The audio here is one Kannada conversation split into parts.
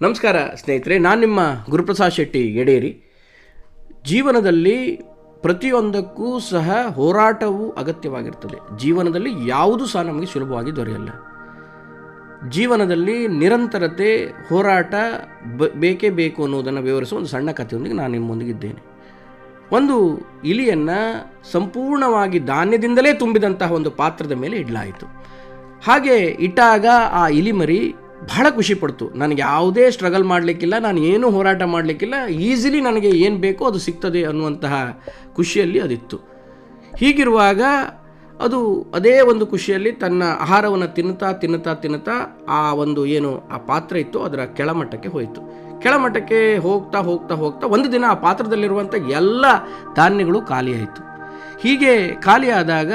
ನಮಸ್ಕಾರ ಸ್ನೇಹಿತರೆ, ನಾನು ನಿಮ್ಮ ಗುರುಪ್ರಸಾದ್ ಶೆಟ್ಟಿ ಎಡೇರಿ ಜೀವನದಲ್ಲಿ ಪ್ರತಿಯೊಂದಕ್ಕೂ ಸಹ ಹೋರಾಟವು ಅಗತ್ಯವಾಗಿರ್ತದೆ. ಜೀವನದಲ್ಲಿ ಯಾವುದೂ ಸಹ ನಮಗೆ ಸುಲಭವಾಗಿ ದೊರೆಯಲ್ಲ. ಜೀವನದಲ್ಲಿ ನಿರಂತರತೆ, ಹೋರಾಟ ಬ, ಬೇಕೇ ಬೇಕು ಅನ್ನೋದನ್ನು ವಿವರಿಸುವ ಒಂದು ಸಣ್ಣ ಕಥೆಯೊಂದಿಗೆ ನಾನು ನಿಮ್ಮೊಂದಿಗಿದ್ದೇನೆ ಒಂದು ಇಲಿಯನ್ನು ಸಂಪೂರ್ಣವಾಗಿ ಧಾನ್ಯದಿಂದಲೇ ತುಂಬಿದಂತಹ ಒಂದು ಪಾತ್ರದ ಮೇಲೆ ಇಡಲಾಯಿತು. ಹಾಗೆ ಇಟ್ಟಾಗ ಆ ಇಲಿಮರಿ ಬಹಳ ಖುಷಿ ಪಡ್ತು. ನನಗೆ ಯಾವುದೇ ಸ್ಟ್ರಗಲ್ ಮಾಡಲಿಕ್ಕಿಲ್ಲ, ನಾನು ಏನೂ ಹೋರಾಟ ಮಾಡಲಿಕ್ಕಿಲ್ಲ ಈಸಿಲಿ ನನಗೆ ಏನು ಬೇಕೋ ಅದು ಸಿಗ್ತದೆ ಅನ್ನುವಂತಹ ಖುಷಿಯಲ್ಲಿ ಅದಿತ್ತು. ಹೀಗಿರುವಾಗ ಅದು ಅದೇ ಒಂದು ಖುಷಿಯಲ್ಲಿ ತನ್ನ ಆಹಾರವನ್ನು ತಿನ್ನುತ್ತಾ ತಿನ್ನುತ್ತಾ ತಿನ್ನುತ್ತಾ ಆ ಒಂದು ಏನು, ಆ ಪಾತ್ರ ಇತ್ತು, ಅದರ ಕೆಳಮಟ್ಟಕ್ಕೆ ಹೋಯಿತು. ಕೆಳಮಟ್ಟಕ್ಕೆ ಹೋಗ್ತಾ ಹೋಗ್ತಾ ಹೋಗ್ತಾ ಒಂದು ದಿನ ಆ ಪಾತ್ರದಲ್ಲಿರುವಂಥ ಎಲ್ಲ ಧಾನ್ಯಗಳು ಖಾಲಿಯಾಯಿತು. ಹೀಗೆ ಖಾಲಿಯಾದಾಗ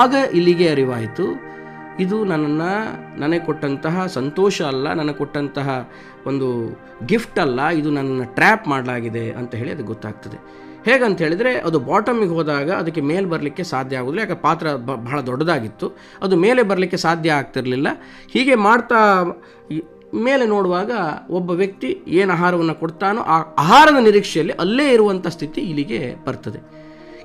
ಆಗ ಇಲ್ಲಿಗೆ ಅರಿವಾಯಿತು. ಇದು ನನ್ನನ್ನು, ನನಗೆ ಕೊಟ್ಟಂತಹ ಸಂತೋಷ ಅಲ್ಲ, ನನಗೆ ಕೊಟ್ಟಂತಹ ಒಂದು ಗಿಫ್ಟ್ ಅಲ್ಲ, ಇದು ನನ್ನನ್ನು ಟ್ರ್ಯಾಪ್ ಮಾಡಲಾಗಿದೆ ಅಂತ ಹೇಳಿ ಅದು ಗೊತ್ತಾಗ್ತದೆ. ಹೇಗಂತ ಹೇಳಿದರೆ, ಅದು ಬಾಟಮಿಗೆ ಹೋದಾಗ ಅದಕ್ಕೆ ಮೇಲೆ ಬರಲಿಕ್ಕೆ ಸಾಧ್ಯ ಆಗೋದಿಲ್ಲ ಯಾಕೆ ಪಾತ್ರ ಬಹಳ ದೊಡ್ಡದಾಗಿತ್ತು. ಅದು ಮೇಲೆ ಬರಲಿಕ್ಕೆ ಸಾಧ್ಯ ಆಗ್ತಿರಲಿಲ್ಲ. ಹೀಗೆ ಮಾಡ್ತಾ ಮೇಲೆ ನೋಡುವಾಗ ಒಬ್ಬ ವ್ಯಕ್ತಿ ಏನು ಆಹಾರವನ್ನು ಕೊಡ್ತಾನೋ, ಆ ಆಹಾರದ ನಿರೀಕ್ಷೆಯಲ್ಲಿ ಅಲ್ಲೇ ಇರುವಂಥ ಸ್ಥಿತಿ ಇಲ್ಲಿಗೆ ಬರ್ತದೆ.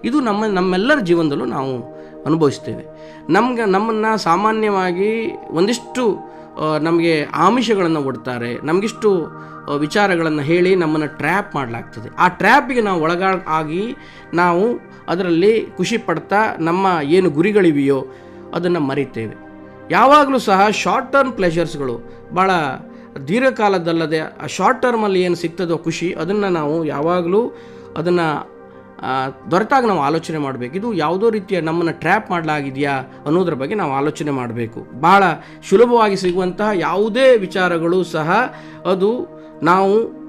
ಇದು ನಮ್ಮ, ನಮ್ಮೆಲ್ಲರ ಜೀವನದಲ್ಲೂ ನಾವು ಅನುಭವಿಸ್ತೇವೆ ನಮ್ಗೆ ನಮ್ಮನ್ನು ಸಾಮಾನ್ಯವಾಗಿ ಒಂದಿಷ್ಟು ನಮಗೆ ಆಮಿಷಗಳನ್ನು ಒಡ್ತಾರೆ ನಮಗಿಷ್ಟು ವಿಚಾರಗಳನ್ನು ಹೇಳಿ ನಮ್ಮನ್ನು ಟ್ರ್ಯಾಪ್ ಮಾಡಲಾಗ್ತದೆ. ಆ ಟ್ರ್ಯಾಪಿಗೆ ನಾವು ಒಳಗಾ ಆಗಿ ನಾವು ಅದರಲ್ಲಿ ಖುಷಿ ಪಡ್ತಾ ನಮ್ಮ ಏನು ಗುರಿಗಳಿವೆಯೋ ಅದನ್ನು ಮರಿತೇವೆ. ಯಾವಾಗಲೂ ಸಹ ಶಾರ್ಟ್ ಟರ್ಮ್ ಪ್ಲೆಷರ್ಸ್ಗಳು ಭಾಳ ದೀರ್ಘಕಾಲದಲ್ಲದೆ ಆ ಶಾರ್ಟ್ ಟರ್ಮಲ್ಲಿ ಏನು ಸಿಗ್ತದೋ ಖುಷಿ ಅದನ್ನು ನಾವು ಯಾವಾಗಲೂ ಅದನ್ನು ದೊರೆತಾಗ ನಾವು ಆಲೋಚನೆ ಮಾಡಬೇಕು. ಇದು ಯಾವುದೋ ರೀತಿಯ ನಮ್ಮನ್ನು ಟ್ರ್ಯಾಪ್ ಮಾಡಲಾಗಿದೆಯಾ ಅನ್ನೋದ್ರ ಬಗ್ಗೆ ನಾವು ಆಲೋಚನೆ ಮಾಡಬೇಕು. ಭಾಳ ಸುಲಭವಾಗಿ ಸಿಗುವಂತಹ ಯಾವುದೇ ವಿಚಾರಗಳು ಸಹ ಅದು ನಾವು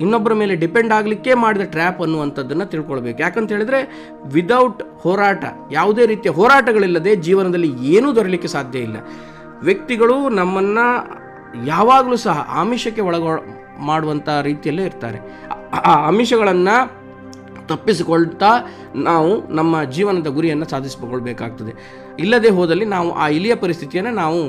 ಇನ್ನೊಬ್ಬರ ಮೇಲೆ ಡಿಪೆಂಡ್ ಆಗಲಿಕ್ಕೆ ಮಾಡಿದ ಟ್ರ್ಯಾಪ್ ಅನ್ನುವಂಥದ್ದನ್ನು ತಿಳ್ಕೊಳ್ಬೇಕು. ಯಾಕಂತ ಹೇಳಿದ್ರೆ ವಿದೌಟ್ ಹೋರಾಟ, ಯಾವುದೇ ರೀತಿಯ ಹೋರಾಟಗಳಿಲ್ಲದೆ ಜೀವನದಲ್ಲಿ ಏನೂ ದೊರಲಿಕ್ಕೆ ಸಾಧ್ಯ ಇಲ್ಲ. ವ್ಯಕ್ತಿಗಳು ನಮ್ಮನ್ನು ಯಾವಾಗಲೂ ಸಹ ಆಮಿಷಕ್ಕೆ ಒಳಗೊ ಮಾಡುವಂಥ ರೀತಿಯಲ್ಲೇ ಇರ್ತಾರೆ. ಆ- ಆಮಿಷಗಳನ್ನು ತಪ್ಪಿಸಿಕೊಳ್ತಾ ನಾವು ನಮ್ಮ ಜೀವನದ ಗುರಿಯನ್ನು ಸಾಧಿಸಿಕೊಳ್ಬೇಕಾಗ್ತದೆ. ಇಲ್ಲದೆ ಹೋದಲ್ಲಿ ನಾವು ಆ ಇಲಿಯ ಪರಿಸ್ಥಿತಿಯನ್ನು ನಾವು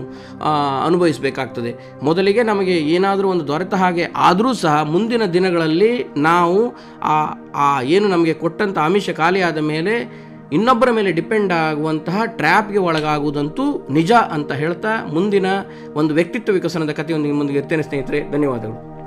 ಅನುಭವಿಸಬೇಕಾಗ್ತದೆ. ಮೊದಲಿಗೆ ನಮಗೆ ಏನಾದರೂ ಒಂದು ದೊರೆತ ಹಾಗೆ ಆದರೂ ಸಹ ಮುಂದಿನ ದಿನಗಳಲ್ಲಿ ನಾವು ಆ ಆ ಏನು ನಮಗೆ ಕೊಟ್ಟಂಥ ಆಮಿಷ ಖಾಲಿಯಾದ ಮೇಲೆ ಇನ್ನೊಬ್ಬರ ಮೇಲೆ ಡಿಪೆಂಡ್ ಆಗುವಂತಹ ಟ್ರ್ಯಾಪ್ಗೆ ಒಳಗಾಗುವುದಂತೂ ನಿಜ ಅಂತ ಹೇಳ್ತಾ ಮುಂದಿನ ಒಂದು ವ್ಯಕ್ತಿತ್ವ ವಿಕಸನದ ಕಥೆಯೊಂದಿಗೆ ಮುಂದೆ ಇರ್ತೇನೆ ಸ್ನೇಹಿತರೆ, ಧನ್ಯವಾದಗಳು.